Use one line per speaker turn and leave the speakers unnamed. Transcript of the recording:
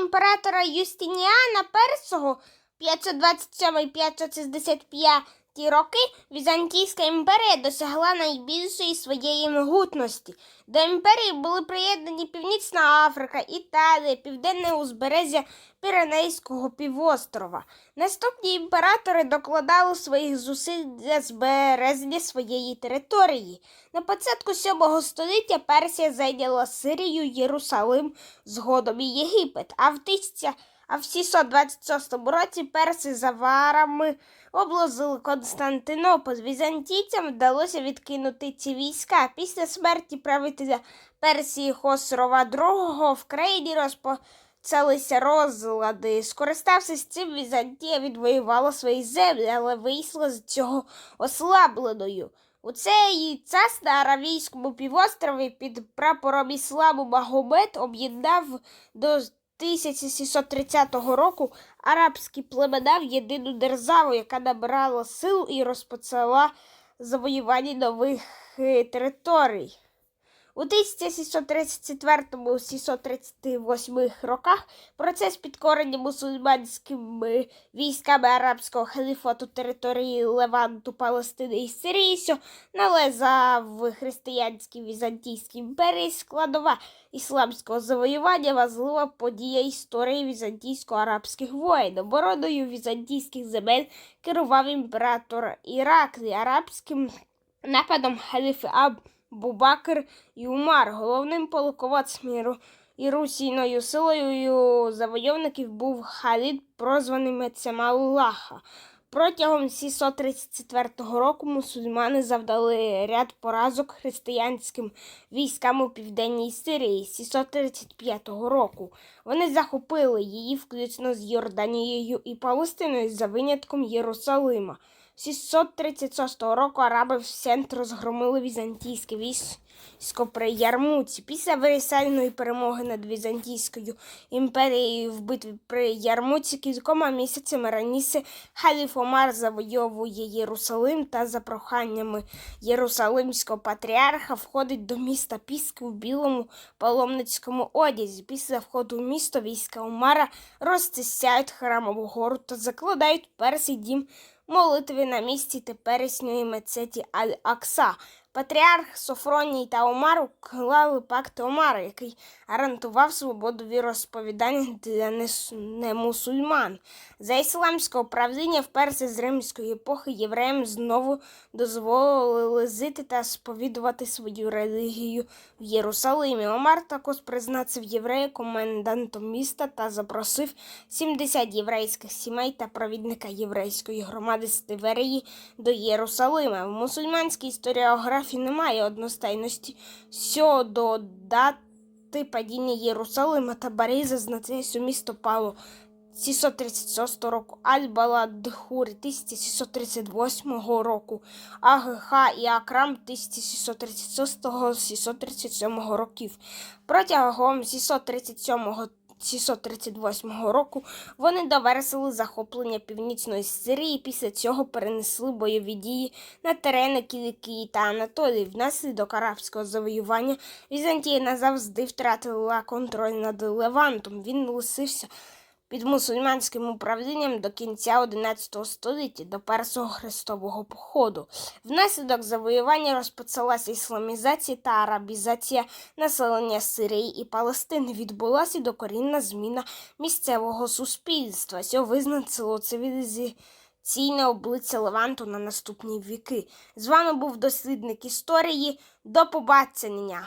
імператора Юстиніана І 527-565 роки Візантійська імперія досягла найбільшої своєї могутності. До імперії були приєднані Північна Африка, Італія, південне узбережжя Піренейського півострова. Наступні імператори докладали своїх зусиль для збереження своєї території. На початку 7 століття Персія зайняла Сирію, Єрусалим, згодом і Єгипет, а в 1000 а в 626 році перси за варами облозили Константинополь. Візантійцям вдалося відкинути ці війська. Після смерті правителя Персії Хосрова II в країні розпочалися розлади. Скориставшись цим, Візантія відвоювала свої землі, але вийшла з цього ослабленою. У цей час на Аравійському півострові під прапором ісламу Магомед об'єднав до 1730 року арабські племена в єдину державу, яка набирала силу і розпочала завоювання нових е, територій. У 1734-1738 роках процес підкорення мусульманськими військами арабського халіфату території Леванту, Палестини і Сирії, що належав християнській Візантійській імперії, складова ісламського завоювання, важлива подія історії візантійсько-арабських воїн. Обороною візантійських земель керував імператор Іраклі арабським нападом халіфи Абу-Бакр і Умар. Головним полководцем і русійною силою завойовників був Халід, прозваний митцем Аллаха. Протягом 634 року мусульмани завдали ряд поразок християнським військам у південній Сирії з 635 року. Вони захопили її включно з Йорданією і Палестиною за винятком Єрусалима. З 636 року араби всент розгромили візантійське військо при Ярмуці. Після вирішальної перемоги над Візантійською імперією в битві при Ярмуці кількома місяцями раніше халіф Омар завойовує Єрусалим та за проханнями Єрусалимського патріарха входить до міста Піски у білому паломницькому одязі. Після входу в місто війська Омара розтисяють храмову гору та закладають перший дім молитви на місці теперішньої мецеті Аль-Акса. Патріарх Софроній та Омар уклали пакт Омара, який гарантував свободу віросповідання для немусульман. За ісламського правління вперше з римської епохи євреям знову дозволили жити та сповідувати свою релігію в Єрусалимі. Омар також призначив єврея комендантом міста та запросив 70 єврейських сімей та провідника єврейської громади з до Єрусалима. В мусульманській історіографії немає одностайності. Щодо дати падіння Єрусалима та Барі зазначає, що місто пало. 636 року, Аль-Баладхур 1638 року, Агха і Акрам 1636-637 років. Протягом 637 638 року вони довершили захоплення північної Сирії. Після цього перенесли бойові дії на терени Кілікії та Анатолії. Внаслідок арабського завоювання Візантія назавжди втратила контроль над Левантом. Він лишився під мусульманським управлінням до кінця XI століття, до першого хрестового походу. Внаслідок завоювання розпочалася ісламізація та арабізація населення Сирії і Палестини. Відбулася докорінна зміна місцевого суспільства, що визначило цивілізаційне обличчя Леванту на наступні віки. З вами був дослідник історії. До побачення!